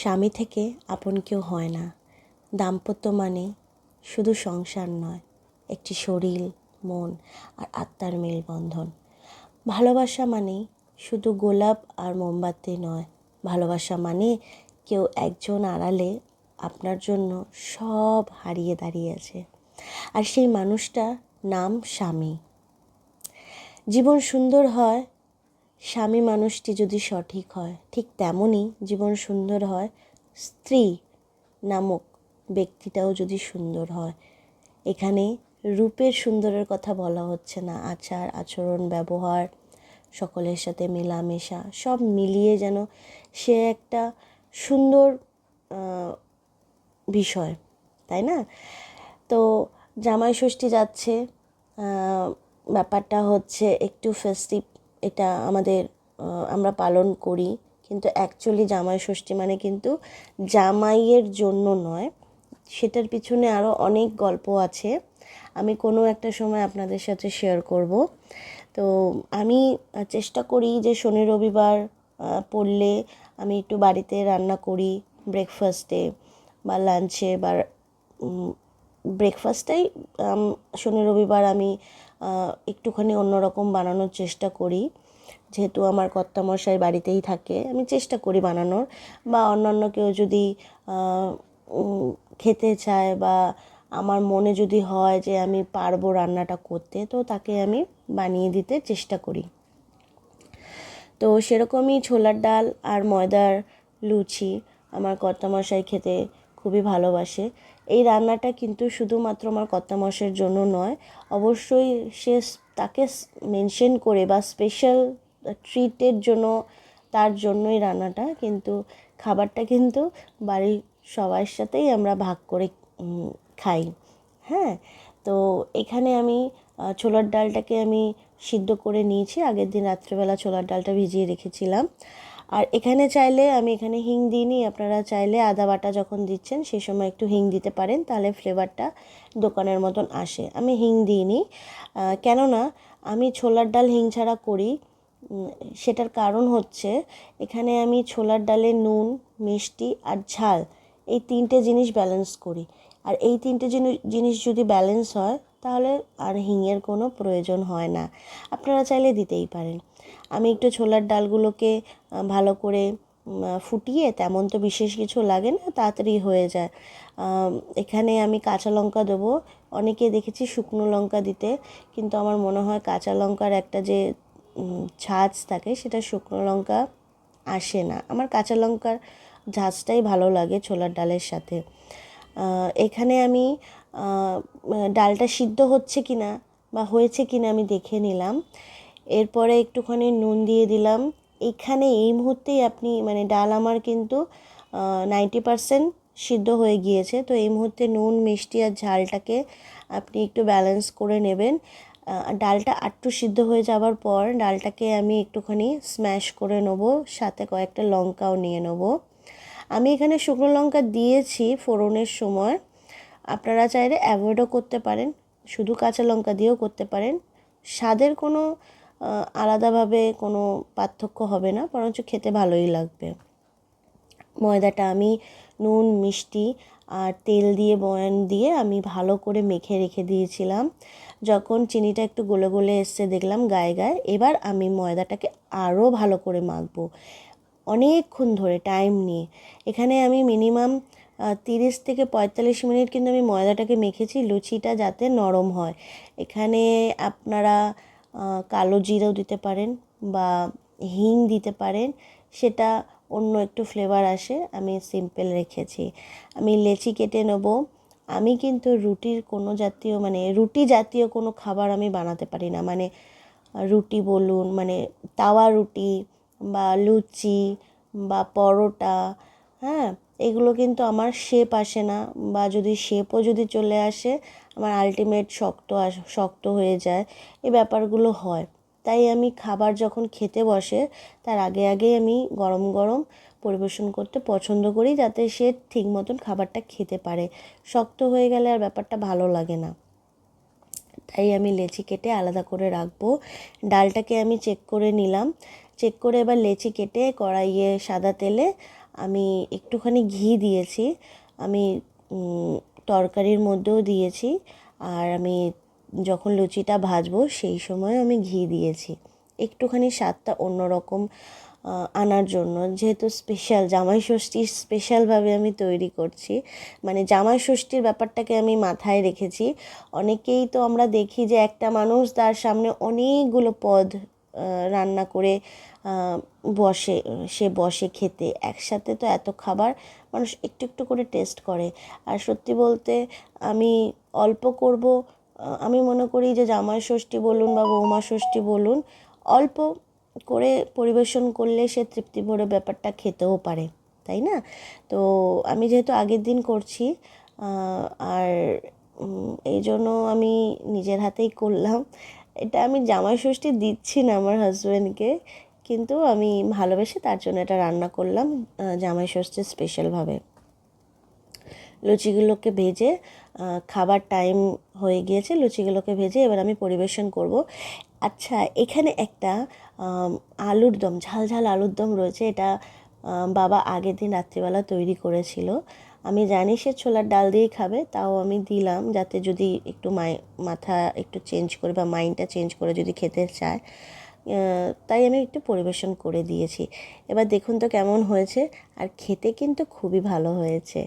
স্বামী থেকে আপন কেউ হয় না। দাম্পত্য মানে শুধু সংসার নয়, একটি শরীর, মন আর আত্মার মেলবন্ধন। ভালোবাসা মানে শুধু গোলাপ আর মোমবাতি নয়, ভালোবাসা মানে কেউ একজন আড়ালে আপনার জন্য সব হারিয়ে দাঁড়িয়ে আছে। আর সেই মানুষটা নাম স্বামী। জীবন সুন্দর হয় স্বামী মানুষটি যদি সঠিক হয়, ঠিক তেমনই জীবন সুন্দর হয়। স্ত্রী নামক ব্যক্তিটাও যদি সুন্দর হয়। এখানে রূপের সুন্দরের কথা বলা হচ্ছে না। আচার, আচরণ, ব্যবহার, সকলের সাথে মেলামেশা, সব মিলিয়ে যেন সে একটা সুন্দর বিষয়, তাই না? তো জামাই ষষ্ঠী যাচ্ছে ব্যাপারটা হচ্ছে একটু ফেস্টিভ এটা আমাদের আমরা পালন করি। কিন্তু অ্যাকচুয়ালি জামাই ষষ্ঠী মানে কিন্তু জামাইয়ের জন্য নয়। সেটার পিছনে আরও অনেক গল্প আছে। আমি কোনো একটা সময় আপনাদের সাথে শেয়ার করব। তো আমি চেষ্টা করি যে শনি রবিবার পড়লে আমি একটু বাড়িতে রান্না করি ব্রেকফাস্টে বা লাঞ্চে বা ব্রেকফাস্টটাই শনি রবিবার আমি একটুখানি অন্যরকম বানানোর চেষ্টা করি। যেহেতু আমার কর্তামশাই বাড়িতেই থাকে, আমি চেষ্টা করি বানানোর। বা অন্যান্য কেউ যদি খেতে চায় বা আমার মনে যদি হয় যে আমি পারব রান্নাটা করতে, তো তাকে আমি বানিয়ে দিতে চেষ্টা করি। তো সেরকমই ছোলার ডাল আর ময়দার লুচি আমার কর্তামশাই খেতে খুবই ভালোবাসে। এই রান্নাটা কিন্তু শুধুমাত্র আমার কর্তামশের জন্য নয়, অবশ্যই সে তাকে মেনশন করে বা স্পেশাল ট্রিটের জন্য, তার জন্যই রান্নাটা। কিন্তু খাবারটা কিন্তু বাড়ির সবার সাথেই আমরা ভাগ করে খাই। হ্যাঁ? তো এখানে আমি ছোলার ডালটাকে আমি সিদ্ধ করে নিয়েছি। আগের দিন রাত্রেবেলা ছোলার ডালটা ভিজিয়ে রেখেছিলাম। আর এখানে চাইলে আমি এখানে হিং দিইনি আপনারা চাইলে আদা বাটা যখন দিচ্ছেন সেই সময় একটু হিং দিতে পারেন, তাহলে ফ্লেভারটা দোকানের মতন আসে। আমি হিং দিইনি কেননা আমি ছোলার ডাল হিং ছাড়া করি। সেটার কারণ হচ্ছে এখানে আমি ছোলার ডালে নুন, মিষ্টি আর ঝাল এই তিনটে জিনিস ব্যালেন্স করি। আর এই তিনটে জিনিস যদি ব্যালেন্স হয় তাহলে আর হিঙের কোনো প্রয়োজন হয় না। আপনারা চাইলে দিতেই পারেন। আমি একটু ছোলার ডালগুলোকে ভালো করে ফুটিয়ে, তেমন তো বিশেষ কিছু লাগে না, তাড়াতাড়ি হয়ে যায়। এখানে আমি কাঁচা লঙ্কা দেবো। অনেকে দেখেছি শুকনো লঙ্কা দিতে, কিন্তু আমার মনে হয় কাঁচা লঙ্কার একটা যে ঝাঁজ থাকে, সেটা শুকনো লঙ্কা আসে না। আমার কাঁচা লঙ্কার ঝাঁজটাই ভালো লাগে ছোলার ডালের সাথে। এখানে আমি ডালটা সিদ্ধ হচ্ছে কি না বা হয়েছে কি না আমি দেখে নিলাম। এরপরে একটুখানি নুন দিয়ে দিলাম। এখানে এই মুহূর্তেই আপনি মানে ডাল আমার কিন্তু নাইনটি পারসেন্ট সিদ্ধ হয়ে গিয়েছে। তো এই মুহূর্তে নুন, মিষ্টি আর ঝালটাকে আপনি একটু ব্যালেন্স করে নেবেন। ডালটা আটটু সিদ্ধ হয়ে যাওয়ার পর ডালটাকে আমি একটুখানি স্ম্যাশ করে নেব। সাথে কয়েকটা লঙ্কাও নিয়ে নেব। আমি এখানে শুকনো লঙ্কা দিয়েছি ফোড়নের সময়। আপনারা চাইলে অ্যাভয়েডও করতে পারেন, শুধু কাঁচা লঙ্কা দিয়েও করতে পারেন। স্বাদের কোনো আলাদাভাবে কোনো পার্থক্য হবে না, বরঞ্চ খেতে ভালোই লাগবে। ময়দাটা আমি নুন, মিষ্টি আর তেল দিয়ে, বয়ান দিয়ে আমি ভালো করে মেখে রেখে দিয়েছিলাম। যখন চিনিটা একটু গলে গলে এসছে, দেখলাম গায়ে গায়ে। এবার আমি ময়দাটাকে আরও ভালো করে মাখবো। অনেকক্ষণ ধরে টাইম নিয়ে। এখানে আমি মিনিমাম তিরিশ থেকে পঁয়তাল্লিশ মিনিট কিন্তু আমি ময়দাটাকে মেখেছি, লুচিটা যাতে নরম হয়। এখানে আপনারা কালো জিরাও দিতে পারেন বা হিং দিতে পারেন, সেটা অন্য একটু ফ্লেভার আসে, আমি সিম্পল রেখেছি। আমি লেচি কেটে নেব। আমি কিন্তু রুটির কোনো জাতীয় মানে রুটি জাতীয় কোনো খাবার আমি বানাতে পারি না। মানে রুটি বলুন মানে তাওয়া রুটি বা লুচি বা পরোটা হ্যাঁ? এগুলো কিন্তু আমার শেপ আসে না বা যদি শেপও যদি চলে আসে, আমার আলটিমেট শক্ত শক্ত হয়ে যায়, এই ব্যাপারগুলো হয়। তাই আমি খাবার যখন খেতে বসে, তার আগে আগেই আমি গরম গরম পরিবেশন করতে পছন্দ করি যাতে সে ঠিক মতন খাবারটা খেতে পারে। শক্ত হয়ে গেলে আর ব্যাপারটা ভালো লাগে না। তাই আমি লেচি কেটে আলাদা করে রাখব। ডালটাকে আমি চেক করে নিলাম। চেক করে এবার লেচি কেটে কড়াইয়ে সাদা তেলে আমি একটুখানি ঘি দিয়েছি, আমি তরকারির মধ্যেও দিয়েছি, আর আমি যখন লুচিটা ভাজবো সেই সময় আমি ঘি দিয়েছি। একটুখানি স্বাদটা অন্যরকম আনার জন্য। যেহেতু স্পেশাল জামাই ষষ্ঠী স্পেশালভাবে আমি তৈরি করছি মানে জামাই ষষ্ঠীর ব্যাপারটাকে আমি মাথায় রেখেছি। অনেকেই তো আমরা দেখি যে একটা মানুষ তার সামনে অনেকগুলো পদ রান্না করে বসে, সে বসে খেতে। একসাথে তো এত খাবার মানুষ একটু একটু করে টেস্ট করে। আর সত্যি বলতে আমি অল্প করব আমি মনে করি যে জামাই ষষ্ঠী বলুন বা বৌমা ষষ্ঠী বলুন, অল্প করে পরিবেশন করলে সে তৃপ্তি ভরে ব্যাপারটা খেতেও পারে, তাই না? তো আমি যেহেতু আগের দিন করছি আর এই জন্য আমি নিজের হাতেই করলাম। এটা আমি জামাই ষষ্ঠী দিচ্ছি না আমার হাজব্যান্ডকে কিন্তু আমি ভালোবেসে তার জন্য এটা রান্না করলাম জামাই ষষ্ঠীর স্পেশালভাবে লুচিগুলোকে ভেজে খাবার টাইম হয়ে গিয়েছে, লুচিগুলোকে ভেজে এবার আমি পরিবেশন করব। আচ্ছা এখানে একটা আলুর দম, ঝাল ঝাল আলুর দম রয়েছে, এটা বাবা আগের দিন রাত্রিবেলা তৈরি করেছিল। আমি জানি সে ছোলার ডাল দিয়েই খাবে, তাও আমি দিলাম যাতে যদি একটু মাই, মাথা একটু চেঞ্জ করে বা মাইন্ডটা চেঞ্জ করে যদি খেতে চায়। তাই আমি একটু পরিবেশন করে দিয়েছি। এবার দেখুন তো কেমন হয়েছে, আর খেতে কিন্তু খুবই ভালো হয়েছে।